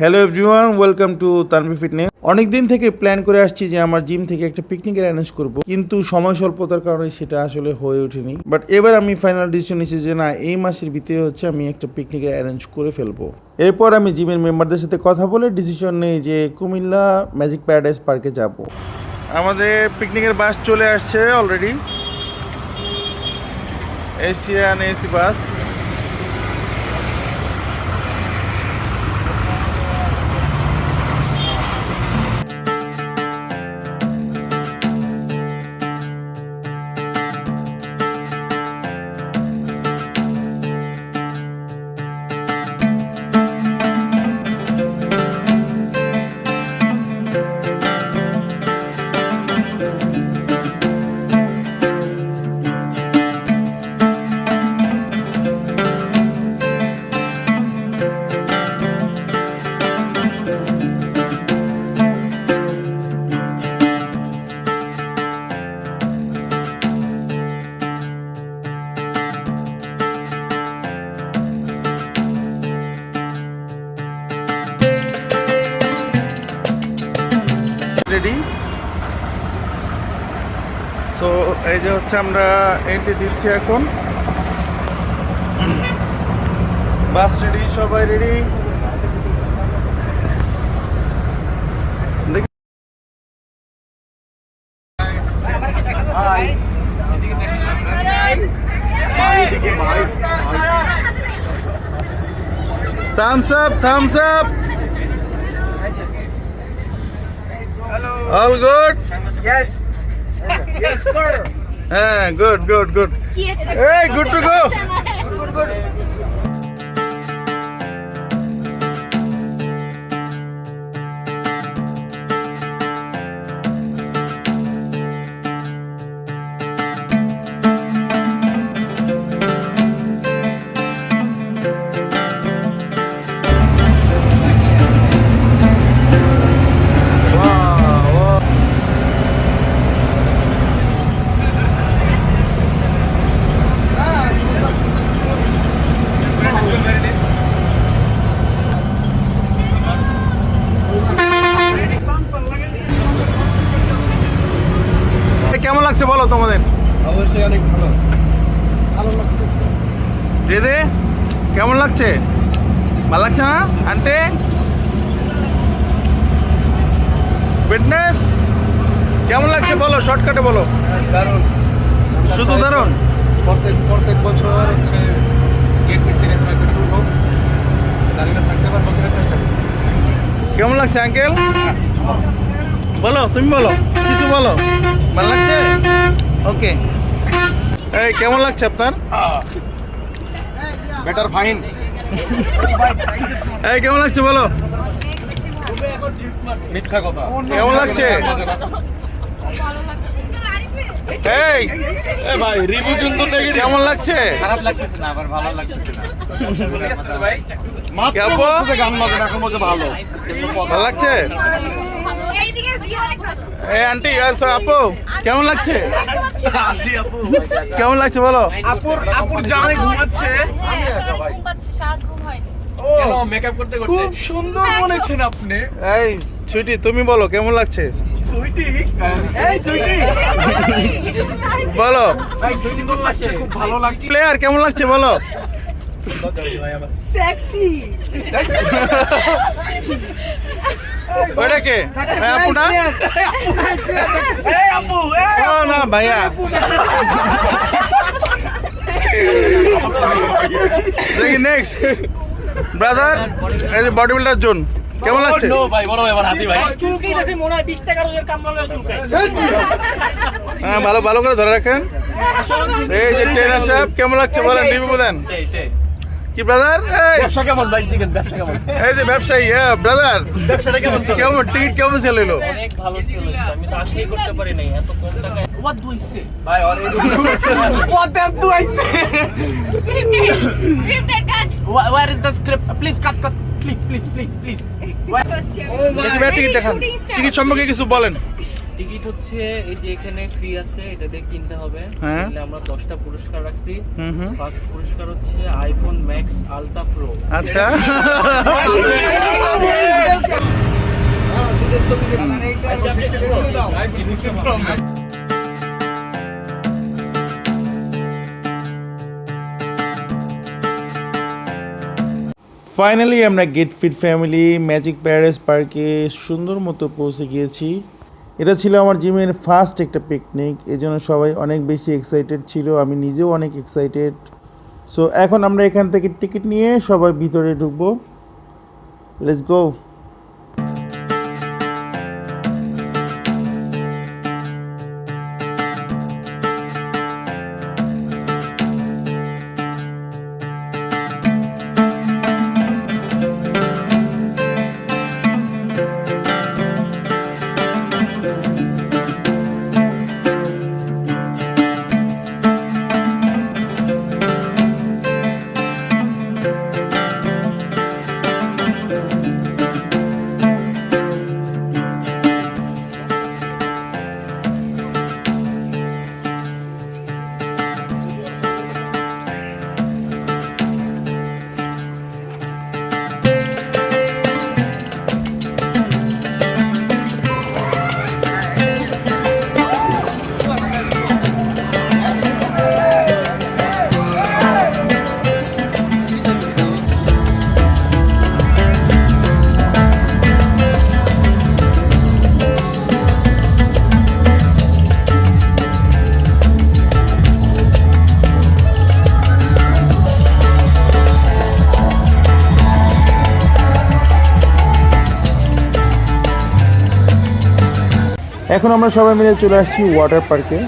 Hello everyone welcome to Tanvi fitness অনেক দিন থেকে প্ল্যান করে আসছি যে আমার জিম থেকে একটা পিকনিকের অ্যারেঞ্জ করব, কিন্তু সময় স্বল্পতার কারণে সেটা আসলে হয়ে ওঠেনি। বাট এবার আমি ফাইনাল ডিসিশন নিয়েছি যে না, এই মাসের ভিতরে হচ্ছে আমি একটা পিকনিকের অ্যারেঞ্জ করে ফেলব। এরপর আমি জিমের মেম্বারদের সাথে কথা বলে ডিসিশন নেই যে কুমিল্লা ম্যাজিক প্যারাডাইস পার্কে যাব। আমাদের পিকনিকের বাস চলে আসছে already Asian AC bus ready তো এই যে হচ্ছে আমরা এন্ট্রি দিচ্ছি এখন। বাস রেডি সবাই ready Thumbs up, thumbs up. All good? Yes. Yes, sir. হ্যাঁ good good good Yes. Hey, good to go. Good, অবশ্যই অনেক ভালো। ভালো লাগতেছে। দিদি কেমন লাগছে? ভালো লাগছে না? আন্টি? ফিটনেস কেমন লাগছে বলো শর্টকাটে বলো। দারুণ। শুধু দারুণ? প্রত্যেক প্রত্যেক বছর হচ্ছে থেকে হোক দাঁড়িয়ে থাকতে পারব চেষ্টা করি কেমন লাগছে আঙ্কেল বলো তুমি বলো কিছু বলো। ভালো লাগছে? ওকে এই কেমন লাগছে আপনার? বেটার ফাইন এই কেমন লাগছে বলো? মিথ্যা কথা। কেমন লাগছে? এই ভাই রিভিউ কিন্তু নেগেটিভ কেমন লাগছে? খারাপ লাগতেছে না আবার ভালো লাগতেছে না। যে গান বাজে এখন বলছে ভালো। ভালো লাগছে? এইদিকে ভিউ অনেক ভালো এই আন্টি আপু কেমন লাগছে? কেমন লাগছে বলো? আপুর আপুর জামাই ঘুমাচ্ছে। ঘুম পাচ্ছে সাত ঘুম হয়নি ও মেকআপ করতে করতে খুব সুন্দর বলেছেন আপনি। এই সুইটি তুমি বলো কেমন লাগছে? বলো। ভাই সুইটি কোন লাগছে খুব ভালো লাগছে। প্লেয়ার কেমন লাগছে বলো? সেক্সি কে আপু না? ভাইয়া। নেক্সট ব্রাদার এই যে বডি বিল্ডার জোন কেমন লাগছে? ভাই বড় ভাই আমার হাতি ভাই। চুলকেই গেছে মনে হয় টাকা রোজের হ্যাঁ ভালো ভালো করে ধরে রাখেন। এই যে ট্রেনার সাহেব কেমন লাগছে বলেন রিভিউ দেন। সেই সেই। কি ব্রাদার ব্যবসা কেমন ভাই চিকেন ব্যবসা কেমন? এই যে ব্যবসায়ী হ্যাঁ ব্রাদার ব্যবসাটা কেমন চলে? কেমন টিকিট কেমন সেল হলো অনেক ভালো ছিল আমি তো আশাই করতে পারি নাই এত কম টাকায়। স্ক্রিপ্টেড কাট দেখি ভাই টিকিট দেখান। টিকিট সম্পর্কে কিছু বলেন। টিকিট হচ্ছে এই যে এখানে ফ্রি আছে এটা দিয়ে কিনতে হবে। হ্যাঁ। কিনলে আমরা দশটা পুরস্কার রাখছি। হুম হুম। ফার্স্ট পুরস্কার হচ্ছে আইফোন ম্যাক্স আলট্রা প্রো আচ্ছা। ফাইনালি আমরা গেট ফিট ফ্যামিলি ম্যাজিক প্যারেস পার্কে সুন্দর মতো পৌঁছে গিয়েছি। এটা ছিল আমার জিমের ফার্স্ট একটা পিকনিক এজন্য সবাই অনেক বেশি এক্সাইটেড ছিল, আমি নিজেও অনেক এক্সাইটেড সো এখন আমরা এখান থেকে টিকিট নিয়ে সবাই ভিতরে ঢুকবো। লেটস গো এখন আমরা সবাই মিলে চলে আসছি ওয়াটার পার্কে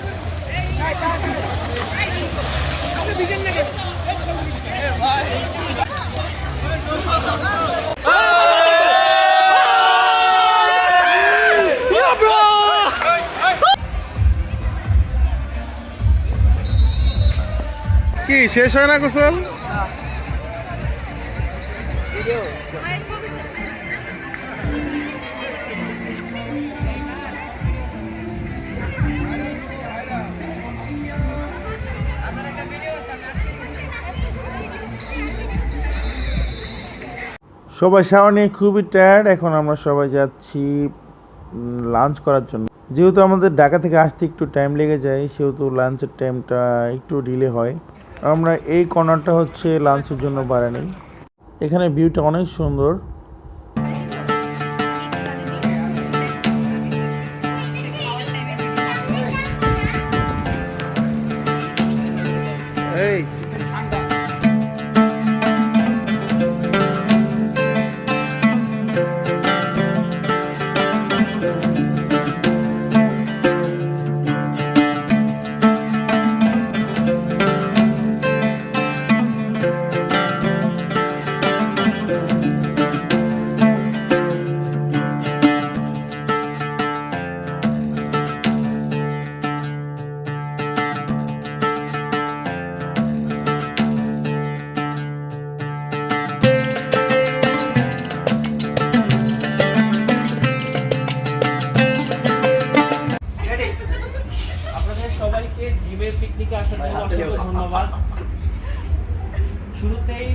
কি শেষ হয় না গোসল? সবাই সামনে খুবই টায়ার্ড এখন আমরা সবাই যাচ্ছি লাঞ্চ করার জন্য। যেহেতু আমাদের ঢাকা থেকে আসতে একটু টাইম লেগে যায়, সেহেতু লাঞ্চের টাইমটা একটু ডিলে হয়। আমরা এই কর্নারটা হচ্ছে লাঞ্চের জন্য বাড়ানি এখানে ভিউটা অনেক সুন্দর। ধন্যবাদ শুরুতেই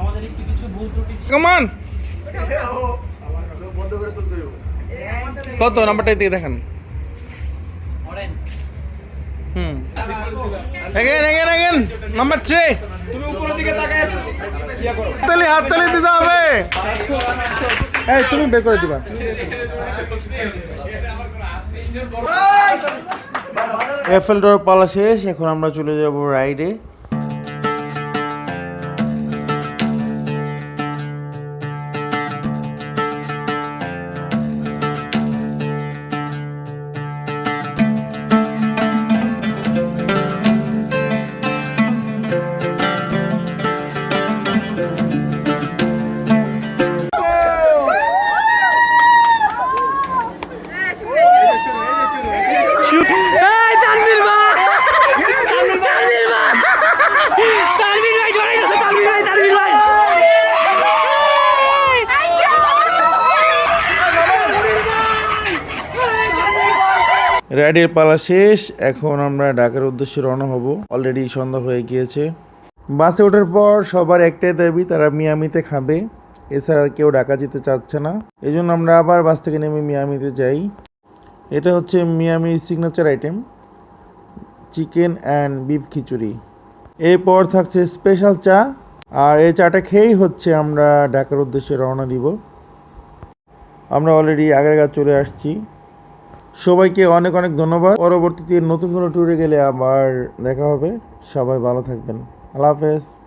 আমাদের একটু কিছু ভুল ত্রুটি কমান কত নাম্বারটা দিয়ে দেখেন Orange। Hmm again again again number three তুমি উপরের দিকে তাকায় হাততালি হাততালি দিতে হবে এই তুমি বের করে দিবা এফএল ডোর পালা শেষ এখন আমরা চলে যাব রাইডে রাইডের পালা শেষ। এখন আমরা ঢাকার উদ্দেশ্যে রওনা হব। অলরেডি সন্ধ্যা হয়ে গিয়েছে। বাসে ওঠার পর সবার একটাই দাবি, তারা মিয়ামিতে খাবে। এছাড়া কেউ ঢাকা যেতে চাচ্ছে না। এই জন্য আমরা আবার বাস থেকে নেমে মিয়ামিতে যাই। এটা হচ্ছে মিয়ামির signature item chicken and beef খিচুড়ি। এরপর থাকছে স্পেশাল চা। আর এই চাটা খেয়েই হচ্ছে আমরা ঢাকার উদ্দেশ্যে রওনা দিব। আমরা অলরেডি আগের আগেরগাঁ চলে আসছি। সবাইকে অনেক অনেক ধন্যবাদ। পরবর্তীতে নতুন কোনো ট্যুরে গেলে আবার দেখা হবে। সবাই ভালো থাকবেন। আল্লাহ হাফেজ।